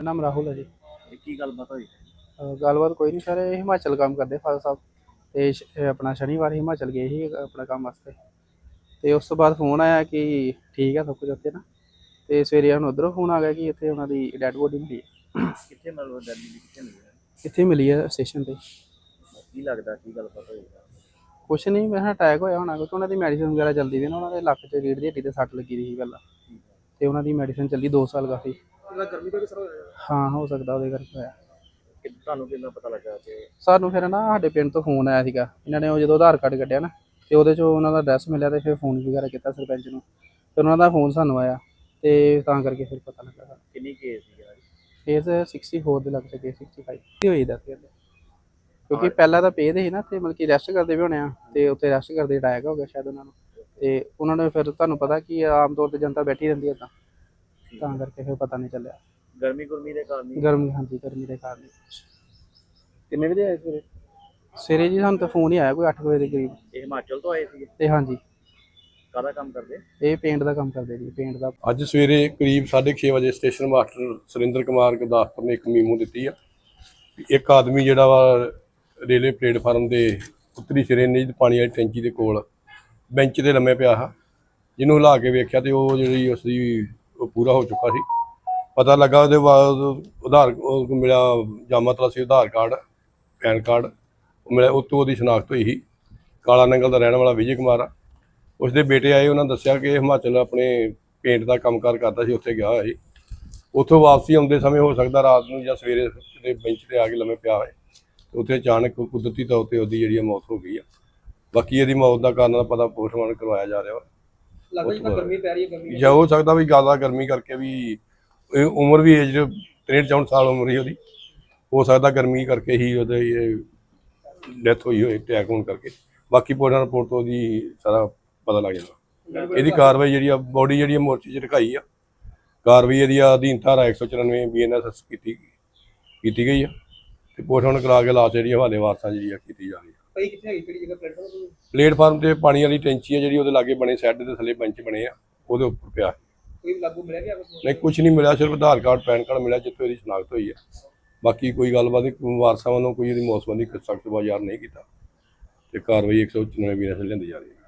ਮੇਰਾ ਨਾਮ ਰਾਹੁਲ ਹੈ ਜੀ। ਇਹ ਕੀ ਗੱਲਬਾਤ ਹੋਈ? ਅਹ ਗੱਲਬਾਤ ਕੋਈ ਨਹੀਂ ਸਰ ਇਹ ਹਿਮਾਚਲ ਕੰਮ ਕਰਦੇ ਫਾਦਰ ਸਾਹਿਬ। ਤੇ ਸ਼- ਇਹ ਆਪਣਾ ਸ਼ਨੀਵਾਰ ਹਿਮਾਚਲ ਗਏ ਸੀ ਆਪਣਾ ਕੰਮ ਵਾਸਤੇ। ਤੇ ਉਸ ਤੋਂ ਬਾਅਦ ਫੋਨ ਆਇਆ ਕਿ ਠੀਕ ਹੈ ਸਭ ਕੁਝ ਉੱਥੇ ਨਾ। ਤੇ ਸਵੇਰੇ ਹੁਣ ਉਧਰੋਂ ਫੋਨ ਆ ਗਿਆ ਕਿ ਇੱਥੇ ਉਹਨਾਂ ਦੀ ਡੈਡ ਬੋਡੀ ਮਿਲੀ ਹੈ। ਕਿੱਥੇ ਮਤਲਬ ਦਿੱਲੀ ਦੀ ਕਿੱਥੇ ਮਿਲੀ ਹੈ? ਕਿੱਥੇ ਮਿਲੀ ਹੈ ਸਟੇਸ਼ਨ ਤੇ। ਕੀ ਲੱਗਦਾ ਕੀ ਗੱਲਬਾਤ ਹੋਈ? ਕੁਛ ਨਹੀਂ ਮੈਂ ਅਟੈਕ ਹੋਇਆ ਹੋਣਾ ਕਿਉਂਕਿ ਉਹਨਾਂ ਦੀ ਮੈਡੀਸਿਨ ਵਗੈਰਾ ਚੱਲਦੀ ਵੀ ਨਾ ਉਹਨਾਂ ਦੇ ਲੱਕ 'ਚ ਰੀੜ ਦੀ ਹੱਡੀ ਤੇ ਸੱਟ ਲੱਗੀ ਸੀ ਪਹਿਲਾਂ। ਤੇ ਉਹਨਾਂ ਦੀ ਮੈਡੀਸਿਨ ਚੱਲੀ 2 ਸਾਲ ਕਾਫੀ। ਇਹਦਾ ਗਰਮੀ ਤੋਂ ਹੋਇਆ? ਹਾਂ ਹੋ ਸਕਦਾ ਉਹਦੇ ਕਰਕੇ ਹੋਇਆ। ਕਿ ਤੁਹਾਨੂੰ ਕਿੰਨਾ ਪਤਾ ਲੱਗਾ ਕਿ ਸਾਨੂੰ ਫਿਰ ਨਾ ਸਾਡੇ ਪਿੰਡ ਤੋਂ ਫੋਨ ਆਇਆ ਸੀਗਾ। ਇਹਨਾਂ ਨੇ ਉਹ ਜਦੋਂ ਆਧਾਰ ਕਾਰਡ ਕੱਢਿਆ ਨਾ ਤੇ ਉਹਦੇ 'ਚੋਂ ਉਹਨਾਂ ਦਾ ਐਡਰੈਸ ਮਿਲਿਆ ਤੇ ਫਿਰ ਫੋਨ ਵਗੈਰਾ ਕੀਤਾ ਸਰਪੰਚ ਨੂੰ। ਫਿਰ ਉਹਨਾਂ ਦਾ ਫੋਨ ਸਾਨੂੰ ਆਇਆ ਤੇ ਤਾਂ ਕਰਕੇ ਫਿਰ ਪਤਾ ਲੱਗਾ ਸਾਨੂੰ। ਕਿੰਨੀ ਕੇਸ ਸੀ ਯਾਰ ਕੇਸ 64 ਦੇ ਲੱਗ ਸਕੇ 65 ਕੀ ਹੋਈ ਦੱਸ ਕਹਿੰਦੇ ਕਿਉਂਕਿ ਪਹਿਲਾਂ ਤਾਂ ਪੇ ਦੇ ਸੀ ਨਾ ਤੇ ਮਤਲਬ ਕਿ ਰੈਸਟ ਕਰਦੇ ਵੀ ਹੋਣੇ ਆ ਤੇ ਉੱਥੇ ਰੈਸਟ ਕਰਦੇ ਅਟੈਕ ਹੋ ਗਿਆ ਸ਼ਾਇਦ ਉਹਨਾਂ ਨੂੰ। ਤੇ ਉਹਨਾਂ ਨੇ ਫਿਰ ਤੁਹਾਨੂੰ ਪਤਾ ਕਿ ਆਮ ਤੌਰ ਤੇ ਜਨਤਾ ਬੈਠੀ ਰਹਿੰਦੀ ਹੈ ਤਾਂ ਤਾਂ ਕਰਕੇ ਫਿਰ ਪਤਾ ਨਹੀਂ ਚੱਲਿਆ। ਗਰਮੀ ਗੁਰਮੀ ਦੇ ਕਾਰਨ ਹੀ। ਗਰਮੀ ਹਾਂਜੀ ਗਰਮੀ ਦੇ ਕਾਰਨ ਕਿੰਨੇ ਵਜੇ ਆਏ ਸਵੇਰੇ? ਸਵੇਰੇ ਜੀ ਸਾਨੂੰ ਤਾਂ ਫੋਨ ਹੀ ਆਇਆ ਕੋਈ 8 ਵਜੇ ਦੇ ਕਰੀਬ। ਇਹ ਹਿਮਾਚਲ ਤੋਂ ਆਏ ਸੀਗੇ? ਤੇ ਹਾਂਜੀ। ਕਾਹਦਾ ਕੰਮ ਕਰਦੇ? ਇਹ ਪੇਂਟ ਦਾ ਕੰਮ ਕਰਦੇ ਜੀ ਪੇਂਟ ਦਾ। ਅੱਜ ਸਵੇਰੇ ਕਰੀਬ 6:30 ਵਜੇ ਸਟੇਸ਼ਨ ਮਾਸਟਰ ਸੁਰਿੰਦਰ ਕੁਮਾਰ ਗੁਰਦਾਸਪੁਰ ਨੇ ਇੱਕ ਮੀਮੋ ਦਿੱਤੀ ਆ। ਵੀ ਇੱਕ ਆਦਮੀ ਜਿਹੜਾ ਵਾ ਰੇਲਵੇ ਪਲੇਟਫਾਰਮ ਦੇ ਉੱਤਰੀ ਸਿਰੇ ਨੀਂਦ ਪਾਣੀ ਵਾਲੀ ਟੈਂਕੀ ਦੇ ਕੋਲ ਬੈਂਚ ਤੇ ਲੰਮੇ ਪਿਆ ਆ ਜਿਹਨੂੰ ਹਿਲਾ ਕੇ ਵੇਖਿਆ ਤੇ ਉਹ ਜਿਹੜੀ ਉਸ ਦੀ ਉਹ ਪੂਰਾ ਹੋ ਚੁੱਕਾ ਸੀ। ਪਤਾ ਲੱਗਾ ਉਹਦੇ ਬਾਅਦ ਉਧਾਰ ਮਿਲਿਆ ਜਾਮਾ ਤਲਾਸੀ ਉਧਾਰ ਕਾਰਡ, ਪੈਨ ਕਾਰਡ, ਉਹ ਮਿਲਿਆ ਉਹ ਉਹਦੀ ਸ਼ਨਾਖਤ ਹੋਈ ਸੀ। ਕਾਲਾ ਨੰਗਲ ਦਾ ਰਹਿਣ ਵਾਲਾ ਵਿਜੇ ਕੁਮਾਰ ਆ। ਉਸਦੇ ਬੇਟੇ ਆਏ, ਉਹਨਾਂ ਦੱਸਿਆ ਕਿ ਹਿਮਾਚਲ ਆਪਣੇ ਪੇਂਟ ਦਾ ਕੰਮਕਾਰ ਕਰਦਾ ਸੀ, ਉੱਥੇ ਗਿਆ ਹੋਇਆ ਸੀ। ਉੱਥੋਂ ਵਾਪਸੀ ਆਉਂਦੇ ਸਮੇਂ ਹੋ ਸਕਦਾ ਰਾਤ ਨੂੰ ਜਾਂ ਸਵੇਰੇ ਕਿਤੇ ਬੈਂਚ ਤੇ ਆ ਕੇ ਲੰਮੇ ਪਿਆ ਹੋਏ ਤੇ ਉੱਥੇ ਅਚਾਨਕ ਕੁਦਰਤੀ ਤੌਰ ਤੇ ਉਹਦੀ ਜਿਹੜੀ ਆ ਮੌਤ ਹੋ ਗਈ ਆ। ਬਾਕੀ ਇਹਦੀ ਮੌਤ ਦਾ ਕਾਰਨ ਦਾ ਪਤਾ ਪੋਸਟਮਾਰਟਮ ਕਰਵਾਇਆ ਜਾ ਰਿਹਾ ਵਾ। ਲੱਗਦਾ ਜਿੱਦਾਂ ਗਰਮੀ ਪੈ ਰਹੀ ਹੈ ਗਰਮੀ ਜਾਂ ਹੋ ਸਕਦਾ ਵੀ ਜ਼ਿਆਦਾ ਗਰਮੀ ਕਰਕੇ ਵੀ ਇਹ ਉਮਰ ਵੀ ਏਜ 63 64 ਸਾਲ ਉਮਰ ਹੀ ਉਹਦੀ। ਹੋ ਸਕਦਾ ਗਰਮੀ ਕਰਕੇ ਹੀ ਉਹਦੇ ਇਹ ਡੈਥ ਹੋਈ ਹੋਏ ਅਟੈਕ ਹੋਣ ਕਰਕੇ। ਬਾਕੀ ਪੋਸਟਮਾਰਟਮ ਰਿਪੋਰਟ ਤੋਂ ਉਹਦੀ ਸਾਰਾ ਪਤਾ ਲੱਗ ਜਾਣਾ ਇਹਦੀ ਕਾਰਵਾਈ ਜਿਹੜੀ ਆ ਬੋਡੀ ਜਿਹੜੀ ਆ ਮੋਰਚੇ 'ਚ ਰਖਾਈ ਆ। ਕਾਰਵਾਈ ਇਹਦੀ ਆ ਅਧੀਨ ਧਾਰਾ 194 ਬੀਐਨਐਸਐਸ ਕੀਤੀ ਕੀਤੀ ਗਈ ਆ। ਤੇ ਪੋਸਟਮਾਰਟਮ ਕਰਾ ਕੇ ਲਾਸ਼ ਜਿਹੜੀ ਹਵਾਲੇ ਵਾਰਸਾਂ ਜਿਹੜੀ ਆ ਕੀਤੀ ਜਾ ਰਹੀ ਆ ਭਾਈ ਕਿੱਥੇ ਹੈਗੀ? ਕਿਹੜੀ ਜਗ੍ਹਾ ਪਲੇਟਫਾਰਮ ਪਲੇਟਫਾਰਮ ਤੇ ਪਾਣੀ ਵਾਲੀ ਟੈਂਕੀ ਆ ਜਿਹੜੀ ਉਹਦੇ ਲਾਗੇ ਬਣੇ ਸੈੱਡ ਦੇ ਥੱਲੇ ਬੈਂਚ ਬਣੇ ਆ ਉਹਦੇ ਉੱਪਰ ਪਿਆ। ਕੋਈ ਲਾਗੂ ਮਿਲਿਆ ਗਿਆ ਕੁਝ ਨਹੀਂ ਕੁਝ ਨਹੀਂ ਮਿਲਿਆ ਸਿਰਫ ਆਧਾਰ ਕਾਰਡ ਪੈਨ ਕਾਰਡ ਮਿਲਿਆ ਜਿੱਥੇ ਉਹਦੀ ਸ਼ਨਾਖਤ ਹੋਈ ਹੈ ਬਾਕੀ ਕੋਈ ਗੱਲਬਾਤ ਨਹੀਂ ਵਾਰਸਾਂ ਵੱਲੋਂ ਕੋਈ ਇਹਦੀ ਮੌਤ ਸੰਬੰਧੀ ਸਖਤ ਬਾਜ਼ਾਰ ਨਹੀਂ ਕੀਤਾ। ਤੇ ਕਾਰਵਾਈ 194 ਵੀ ਲੈਂਦੀ ਜਾ ਰਹੀ ਹੈ।